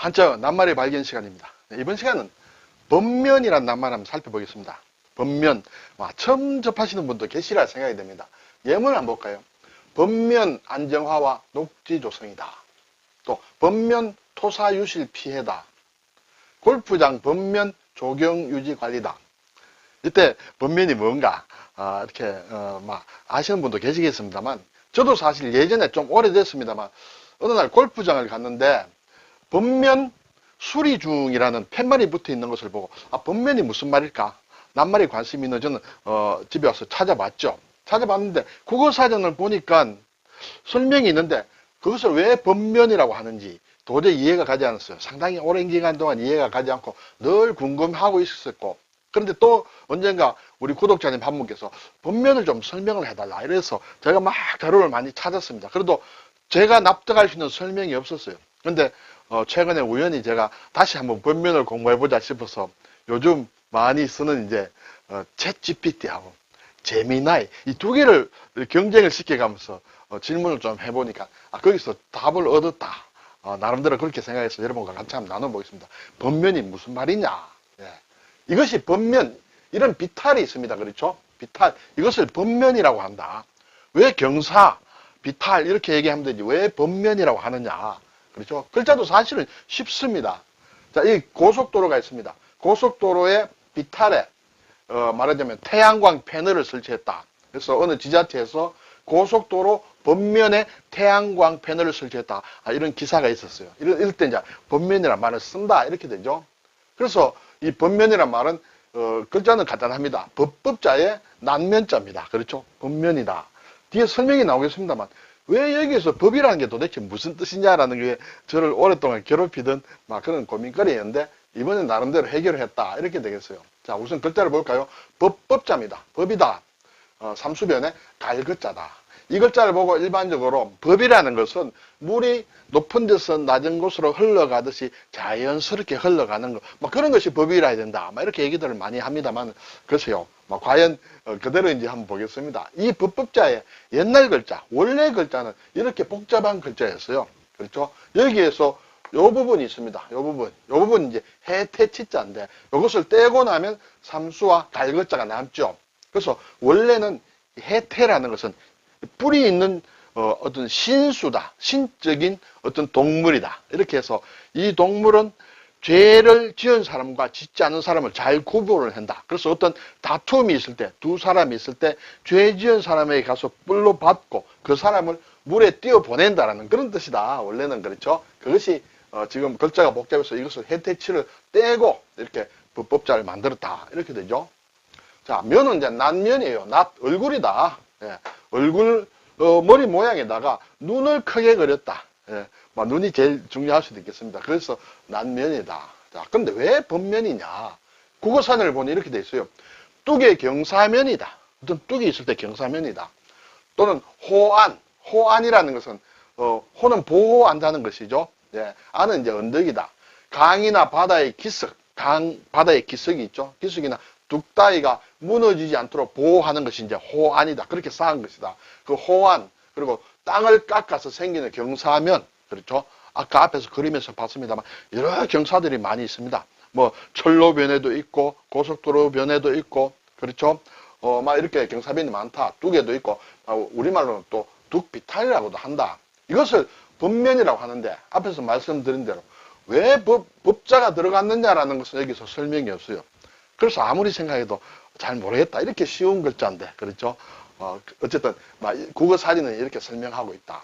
한자 낱말의 발견 시간입니다. 네, 이번 시간은 번면이라는 낱말 한번 살펴보겠습니다. 번면, 와, 처음 접하시는 분도 계시라 생각이 됩니다. 예문을 한번 볼까요? 번면 안정화와 녹지 조성이다. 또 번면 토사 유실 피해다. 골프장 번면 조경 유지 관리다. 이때 번면이 뭔가 아, 이렇게 어, 막 아시는 분도 계시겠습니다만 저도 사실 예전에 좀 오래됐습니다만 어느 날 골프장을 갔는데 번면 수리 중이라는 팻말이 붙어 있는 것을 보고 아 번면이 무슨 말일까? 낱말에 관심이 있는 저는 어, 집에 와서 찾아봤죠. 찾아봤는데 국어 사전을 보니까 설명이 있는데 그것을 왜 번면이라고 하는지 도저히 이해가 가지 않았어요. 상당히 오랜 기간 동안 이해가 가지 않고 늘 궁금하고 있었고. 그런데 또 언젠가 우리 구독자님 한 분께서 본면을 좀 설명을 해달라. 이래서 제가 막 자료를 많이 찾았습니다. 그래도 제가 납득할 수 있는 설명이 없었어요. 근데 어, 최근에 우연히 제가 다시 한번 본면을 공부해보자 싶어서 요즘 많이 쓰는 이제 어, 챗 GPT하고 제미나이 이 두 개를 경쟁을 시켜가면서 어, 질문을 좀 해보니까 아, 거기서 답을 얻었다. 어, 나름대로 그렇게 생각해서 여러분과 같이 한번 나눠보겠습니다. 본면이 무슨 말이냐? 예. 이것이 번면, 이런 비탈이 있습니다. 그렇죠? 비탈. 이것을 번면이라고 한다. 왜 경사, 비탈, 이렇게 얘기하면 되지. 왜 번면이라고 하느냐. 그렇죠? 글자도 사실은 쉽습니다. 자, 이 고속도로가 있습니다. 고속도로의 비탈에, 어, 말하자면 태양광 패널을 설치했다. 그래서 어느 지자체에서 고속도로 번면에 태양광 패널을 설치했다. 아, 이런 기사가 있었어요. 이럴, 이럴 때 이제 번면이라는 말을 쓴다. 이렇게 되죠. 그래서 이 번면이란 말은 어, 글자는 간단합니다. 법법자의 난면자입니다. 그렇죠? 번면이다. 뒤에 설명이 나오겠습니다만 왜 여기서 법이라는 게 도대체 무슨 뜻이냐라는 게 저를 오랫동안 괴롭히던 막 그런 고민거리였는데 이번에 나름대로 해결을 했다. 이렇게 되겠어요. 자, 우선 글자를 볼까요? 법 법자입니다. 법이다. 어, 삼수변에 갈글자다. 이 글자를 보고 일반적으로 법이라는 것은 물이 높은 데서 낮은 곳으로 흘러가듯이 자연스럽게 흘러가는 것, 뭐 그런 것이 법이라 해야 된다. 막 이렇게 얘기들을 많이 합니다만, 글쎄요. 뭐 과연 어, 그대로인지 한번 보겠습니다. 이 법법자의 옛날 글자, 원래 글자는 이렇게 복잡한 글자였어요. 그렇죠? 여기에서 요 부분이 있습니다. 요 부분. 요 부분 이제 해태치자인데, 요것을 떼고 나면 삼수와 달글자가 남죠. 그래서 원래는 해태라는 것은 뿌리 있는 어, 어떤 신수다. 신적인 어떤 동물이다. 이렇게 해서 이 동물은 죄를 지은 사람과 짓지 않은 사람을 잘 구분을 한다. 그래서 어떤 다툼이 있을 때, 두 사람이 있을 때, 죄 지은 사람에게 가서 뿔로 받고 그 사람을 물에 띄어 보낸다라는 그런 뜻이다. 원래는 그렇죠. 그것이 어, 지금 글자가 복잡해서 이것을 해태치를 떼고 이렇게 법법자를 만들었다. 이렇게 되죠. 자, 면은 이제 난면이에요. 낫, 얼굴이다. 예, 얼굴, 어, 머리 모양에다가 눈을 크게 그렸다. 예, 뭐 눈이 제일 중요할 수도 있겠습니다. 그래서 난면이다. 자, 근데 왜 번면이냐? 국어사전을 보니 이렇게 돼 있어요. 뚝의 경사면이다. 어떤 뚝이 있을 때 경사면이다. 또는 호안, 호안이라는 것은 어, 호는 보호한다는 것이죠. 예, 안은 이제 언덕이다. 강이나 바다의 기슭, 강, 바다의 기슭이 있죠. 기슭이나 뚝따위가 무너지지 않도록 보호하는 것이 이제 호안이다. 그렇게 쌓은 것이다. 그 호안, 그리고 땅을 깎아서 생기는 경사면, 그렇죠? 아까 앞에서 그림에서 봤습니다만, 여러 경사들이 많이 있습니다. 뭐, 철로변에도 있고, 고속도로변에도 있고, 그렇죠? 어, 막 이렇게 경사변이 많다. 뚝에도 있고, 아, 우리말로는 또 뚝비탈이라고도 한다. 이것을 법면이라고 하는데, 앞에서 말씀드린 대로, 왜 법, 법자가 들어갔느냐라는 것은 여기서 설명이 없어요. 그래서 아무리 생각해도 잘 모르겠다. 이렇게 쉬운 글자인데, 그렇죠? 어, 어쨌든, 막 국어 사진은 이렇게 설명하고 있다.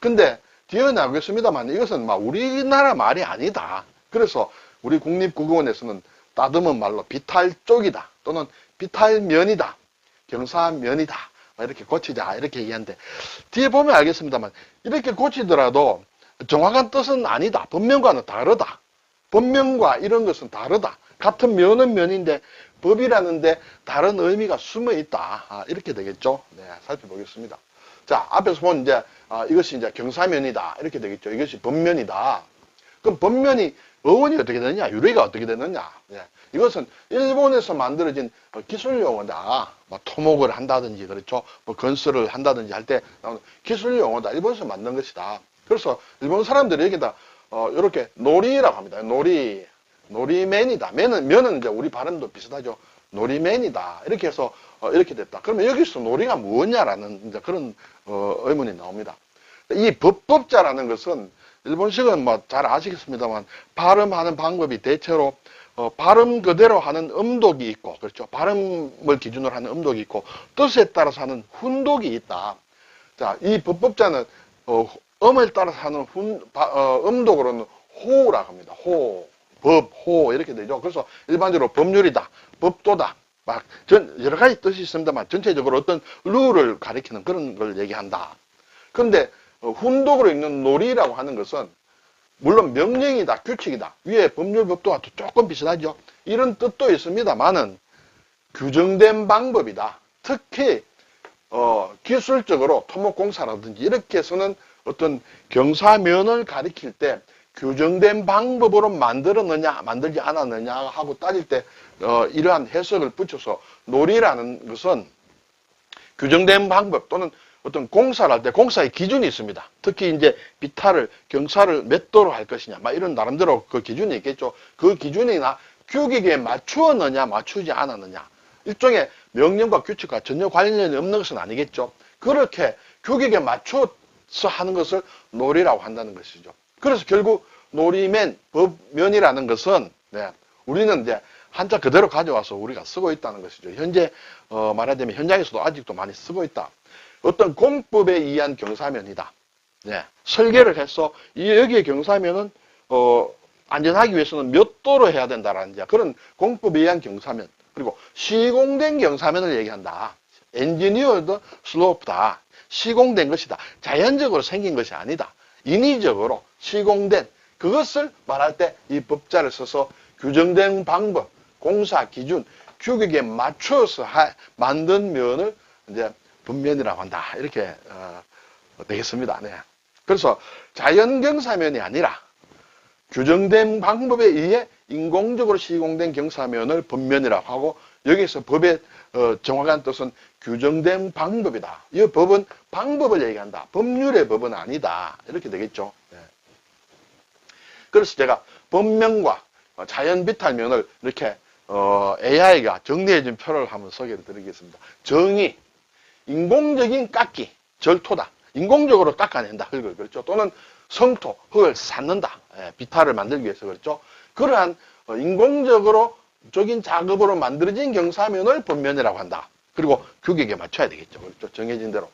근데, 뒤에 나오겠습니다만, 이것은 막 우리나라 말이 아니다. 그래서, 우리 국립국어원에서는 따듬은 말로 비탈 쪽이다. 또는 비탈 면이다. 경사면이다. 이렇게 고치자. 이렇게 얘기하는데, 뒤에 보면 알겠습니다만, 이렇게 고치더라도 정확한 뜻은 아니다. 본명과는 다르다. 본명과 이런 것은 다르다. 같은 면은 면인데 법이라는데 다른 의미가 숨어 있다. 아, 이렇게 되겠죠. 네, 살펴보겠습니다. 자, 앞에서 본 이제 아, 이것이 이제 경사면이다. 이렇게 되겠죠. 이것이 법면이다. 그럼 법면이 어원이 어떻게 되느냐? 유래가 어떻게 되느냐? 네, 이것은 일본에서 만들어진 어, 기술 용어다. 뭐 토목을 한다든지 그렇죠. 뭐 건설을 한다든지 할 때 나오는 기술 용어다. 일본에서 만든 것이다. 그래서 일본 사람들이 여기다 어, 이렇게 놀이라고 합니다. 놀이. 놀이맨이다. 맨은, 면은 이제 우리 발음도 비슷하죠. 놀이맨이다. 이렇게 해서, 어, 이렇게 됐다. 그러면 여기서 놀이가 뭐냐라는 이제 그런, 어, 의문이 나옵니다. 이 법법자라는 것은 일본식은 뭐 잘 아시겠습니다만 발음하는 방법이 대체로 어, 발음 그대로 하는 음독이 있고 그렇죠 발음을 기준으로 하는 음독이 있고 뜻에 따라서 하는 훈독이 있다 자 이 법법자는 어, 음을 따라서 하는 훈, 바, 어, 음독으로는 호라고 합니다 호, 법, 호 이렇게 되죠 그래서 일반적으로 법률이다 법도다 막 전, 여러 가지 뜻이 있습니다만 전체적으로 어떤 룰을 가리키는 그런 걸 얘기한다 그런데 어, 훈독으로 읽는 놀이라고 하는 것은 물론 명령이다, 규칙이다. 위에 법률 법도와 조금 비슷하죠. 이런 뜻도 있습니다만은 규정된 방법이다. 특히 어, 기술적으로 토목공사라든지 이렇게 해서는 어떤 경사면을 가리킬 때 규정된 방법으로 만들었느냐, 만들지 않았느냐 하고 따질 때 어, 이러한 해석을 붙여서 놀이라는 것은 규정된 방법 또는 어떤 공사를 할 때 공사의 기준이 있습니다. 특히 이제 비탈을 경사를 몇 도로 할 것이냐, 막 이런 나름대로 그 기준이 있겠죠. 그 기준이나 규격에 맞추었느냐, 맞추지 않았느냐. 일종의 명령과 규칙과 전혀 관련이 없는 것은 아니겠죠. 그렇게 규격에 맞춰서 하는 것을 놀이라고 한다는 것이죠. 그래서 결국 놀이면 법면이라는 것은 네, 우리는 이제 한자 그대로 가져와서 우리가 쓰고 있다는 것이죠. 현재 어, 말하자면 현장에서도 아직도 많이 쓰고 있다. 어떤 공법에 의한 경사면이다. 네. 설계를 해서 이 여기에 경사면은 어, 안전하기 위해서는 몇 도로 해야 된다라는 이제 그런 공법에 의한 경사면 그리고 시공된 경사면을 얘기한다. 엔지니어드 슬로프다. 시공된 것이다. 자연적으로 생긴 것이 아니다. 인위적으로 시공된 그것을 말할 때 이 법자를 써서 규정된 방법, 공사 기준, 규격에 맞춰서 하, 만든 면을 이제 분면이라고 한다. 이렇게 어, 되겠습니다. 네. 그래서 자연경사면이 아니라 규정된 방법에 의해 인공적으로 시공된 경사면을 법면이라고 하고 여기서 법의 어, 정확한 뜻은 규정된 방법이다. 이 법은 방법을 얘기한다. 법률의 법은 아니다. 이렇게 되겠죠. 네. 그래서 제가 법면과 자연 비탈면을 이렇게 어, AI가 정리해준 표를 한번 소개를 드리겠습니다. 정의, 인공적인 깎기, 절토다. 인공적으로 깎아낸다. 흙을 그렇죠. 또는 성토, 흙을 쌓는다. 예, 비탈을 만들기 위해서 그렇죠. 그러한 어, 인공적으로 적인 작업으로 만들어진 경사면을 본면이라고 한다. 그리고 규격에 맞춰야 되겠죠. 그렇죠. 정해진 대로.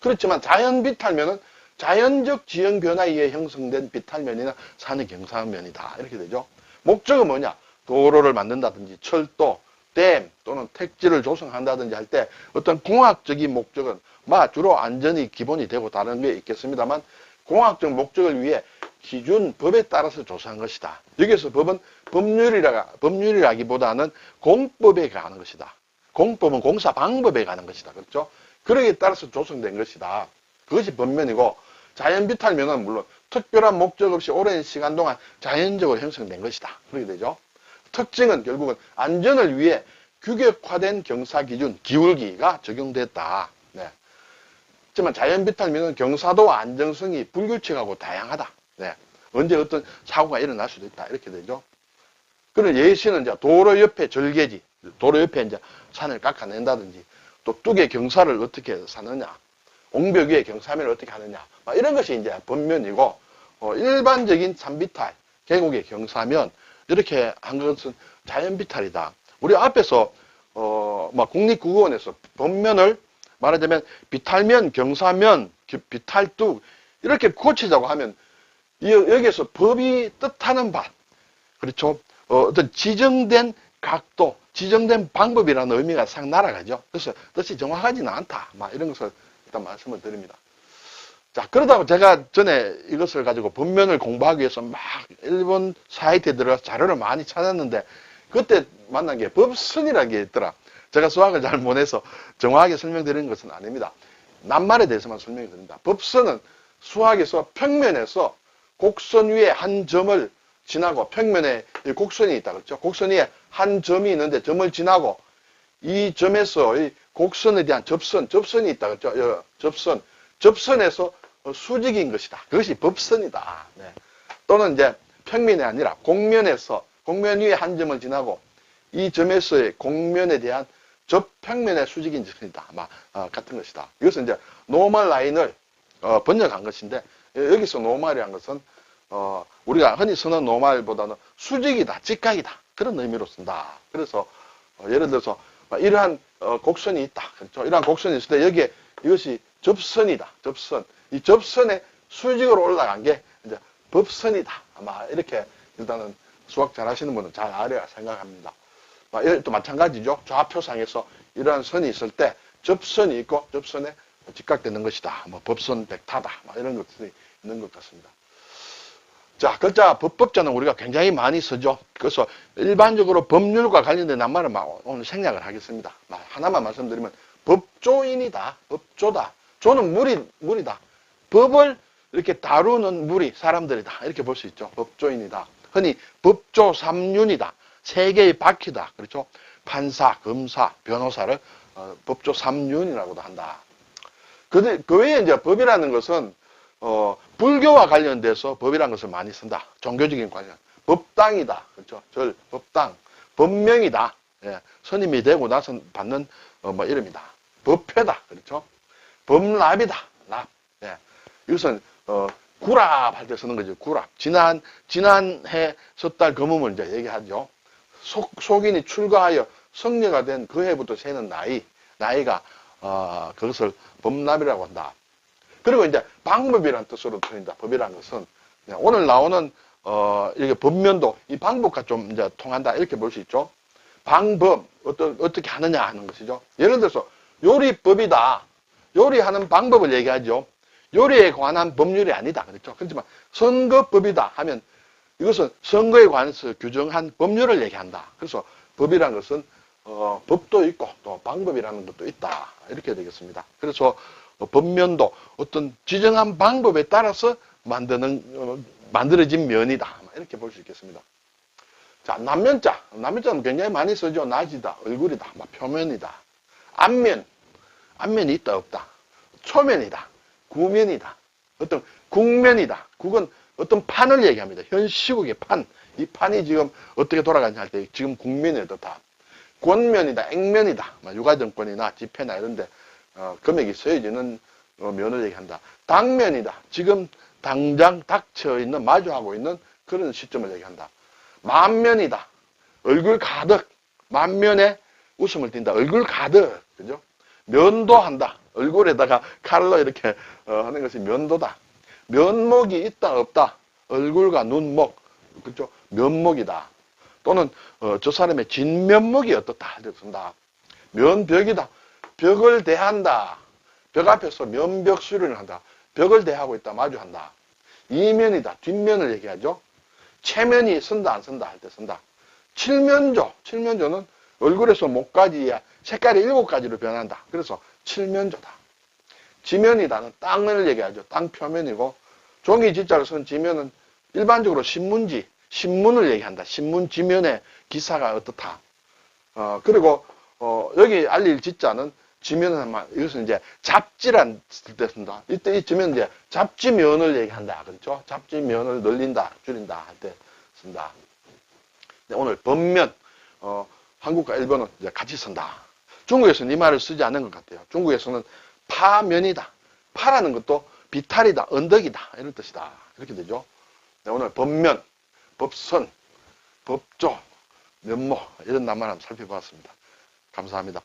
그렇지만 자연 비탈면은 자연적 지형 변화에 의해 형성된 비탈면이나 산의 경사면이다. 이렇게 되죠. 목적은 뭐냐? 도로를 만든다든지 철도, 댐 또는 택지를 조성한다든지 할 때 어떤 공학적인 목적은 마 주로 안전이 기본이 되고 다른 게 있겠습니다만 공학적 목적을 위해 기준 법에 따라서 조사한 것이다. 여기서 법은 법률이라 법률이라기보다는 공법에 가는 것이다. 공법은 공사 방법에 가는 것이다. 그렇죠? 그러기에 따라서 조성된 것이다. 그것이 법면이고 자연비탈면은 물론 특별한 목적 없이 오랜 시간 동안 자연적으로 형성된 것이다. 그렇게 되죠. 특징은 결국은 안전을 위해 규격화된 경사기준 기울기가 적용됐다. 네. 하지만 자연비탈면은 경사도와 안정성이 불규칙하고 다양하다. 네. 언제 어떤 사고가 일어날 수도 있다. 이렇게 되죠. 그런 예시는 이제 도로 옆에 절개지, 도로 옆에 이제 산을 깎아낸다든지 또 뚝의 경사를 어떻게 사느냐, 옹벽 위에 경사면을 어떻게 하느냐, 이런 것이 이제 본면이고 어, 일반적인 산비탈, 계곡의 경사면 이렇게 한 것은 자연비탈이다. 우리 앞에서 어, 막 국립국어원에서 본면을 말하자면 비탈면, 경사면, 비탈뚝 이렇게 고치자고 하면 여기에서 법이 뜻하는 바, 그렇죠? 어, 어떤 지정된 각도, 지정된 방법이라는 의미가 상 날아가죠. 그래서 뜻이 정확하지는 않다. 막 이런 것을 일단 말씀을 드립니다. 자, 그러다가 제가 전에 이것을 가지고 본면을 공부하기 위해서 막 일본 사이트에 들어가서 자료를 많이 찾았는데 그때 만난 게 법선이라는 게 있더라. 제가 수학을 잘 못해서 정확하게 설명드리는 것은 아닙니다. 낱말에 대해서만 설명이 드립니다. 법선은 수학에서 평면에서 곡선 위에 한 점을 지나고 평면에 곡선이 있다 그렇죠. 곡선 위에 한 점이 있는데 점을 지나고 이 점에서 이 곡선에 대한 접선, 접선이 있다 그렇죠. 접선, 접선에서 수직인 것이다. 그것이 법선이다. 네. 또는 이제 평면이 아니라 공면에서 공면 위에 한 점을 지나고 이 점에서의 공면에 대한 접평면의 수직인 점이다. 아마 어, 같은 것이다. 이것은 이제 노멀 라인을 어, 번역한 것인데 여기서 노멀이란 것은 어, 우리가 흔히 쓰는 노멀보다는 수직이다, 직각이다 그런 의미로 쓴다. 그래서 어, 예를 들어서 이러한 어, 곡선이 있다. 그렇죠? 이러한 곡선이 있을 때 여기에 이것이 접선이다. 접선. 이 접선에 수직으로 올라간 게 이제 법선이다. 아마 이렇게 일단은 수학 잘 하시는 분은 잘 알아야 생각합니다. 아, 이또 마찬가지죠. 좌표상에서 이러한 선이 있을 때 접선이 있고 접선에 직각되는 것이다. 뭐 법선 백타다. 뭐 이런 것들이 있는 것 같습니다. 자, 글자 법법자는 우리가 굉장히 많이 쓰죠. 그래서 일반적으로 법률과 관련된 낱말을 막 오늘 생략을 하겠습니다. 막 하나만 말씀드리면 법조인이다. 법조다. 조는 물이, 물이다. 법을 이렇게 다루는 물이 사람들이다. 이렇게 볼 수 있죠. 법조인이다. 흔히 법조 삼륜이다. 세 개의 바퀴다. 그렇죠? 판사, 검사, 변호사를 어, 법조 삼륜이라고도 한다. 그, 그 외에 이제 법이라는 것은 어, 불교와 관련돼서 법이라는 것을 많이 쓴다. 종교적인 관련. 법당이다. 그렇죠? 절, 법당. 법명이다. 예, 선임이 되고 나서 받는 어, 뭐 이름이다. 법회다. 그렇죠? 법랍이다. 랍. 예. 이것은 어, 구랍 할 때 쓰는 거죠. 구랍. 지난 지난해 섣달 금음을 이제 얘기하죠. 속, 속인이 출가하여 성녀가 된 그 해부터 세는 나이, 나이가 어, 그것을 법랍이라고 한다. 그리고 이제 방법이라는 뜻으로 들린다. 법이라는 것은 오늘 나오는 어, 이렇게 법면도 이 방법과 좀 이제 통한다. 이렇게 볼 수 있죠. 방법, 어떤, 어떻게 하느냐 하는 것이죠. 예를 들어서 요리법이다. 요리하는 방법을 얘기하죠. 요리에 관한 법률이 아니다. 그렇죠. 그렇지만 선거법이다 하면 이것은 선거에 관해서 규정한 법률을 얘기한다. 그래서 법이라는 것은 어, 법도 있고 또 방법이라는 것도 있다. 이렇게 되겠습니다. 그래서 어, 법면도 어떤 지정한 방법에 따라서 만드는 어, 만들어진 면이다. 이렇게 볼 수 있겠습니다. 자, 남면자. 남면자는 굉장히 많이 쓰죠. 낮이다, 얼굴이다, 막 표면이다. 앞면. 앞면이 있다, 없다. 초면이다. 구면이다. 어떤 국면이다. 국은 어떤 판을 얘기합니다. 현 시국의 판. 이 판이 지금 어떻게 돌아가냐 할때 지금 국면이 어떻다. 권면이다, 액면이다. 뭐 유가정권이나 집회나 이런데 어, 금액이 써여지는 어, 면을 얘기한다. 당면이다. 지금 당장 닥쳐 있는 마주하고 있는 그런 시점을 얘기한다. 만면이다. 얼굴 가득 만면에 웃음을 띈다. 얼굴 가득 그죠? 면도한다. 얼굴에다가 칼로 이렇게 어, 하는 것이 면도다. 면목이 있다 없다. 얼굴과 눈목 그죠? 면목이다. 또는 어, 저 사람의 진면목이 어떻다 할때 쓴다. 면벽이다. 벽을 대한다. 벽 앞에서 면벽 수련을 한다. 벽을 대하고 있다. 마주한다. 이면이다. 뒷면을 얘기하죠. 체면이 쓴다 안 쓴다 할 때 쓴다. 칠면조. 칠면조는 얼굴에서 목까지 색깔이 일곱 가지로 변한다. 그래서 칠면조다. 지면이다는 땅을 얘기하죠. 땅 표면이고 종이 지자로 쓴 지면은 일반적으로 신문지, 신문을 얘기한다. 신문 지면에 기사가 어떻다. 어, 그리고 어, 여기 알릴 지자는 지면은 아마 이것은 이제 잡지란 쓴다. 이때 이 지면 이제 잡지면을 얘기한다. 그렇죠? 잡지면을 늘린다, 줄인다 할 때 쓴다. 네, 오늘 번면 어, 한국과 일본은 이제 같이 쓴다. 중국에서는 이 말을 쓰지 않는 것 같아요. 중국에서는 파면이다. 파라는 것도 비탈이다, 언덕이다 이런 뜻이다. 이렇게 되죠. 네, 오늘 법면, 법선, 법조, 면모 이런 낱말 한번 살펴보았습니다. 감사합니다.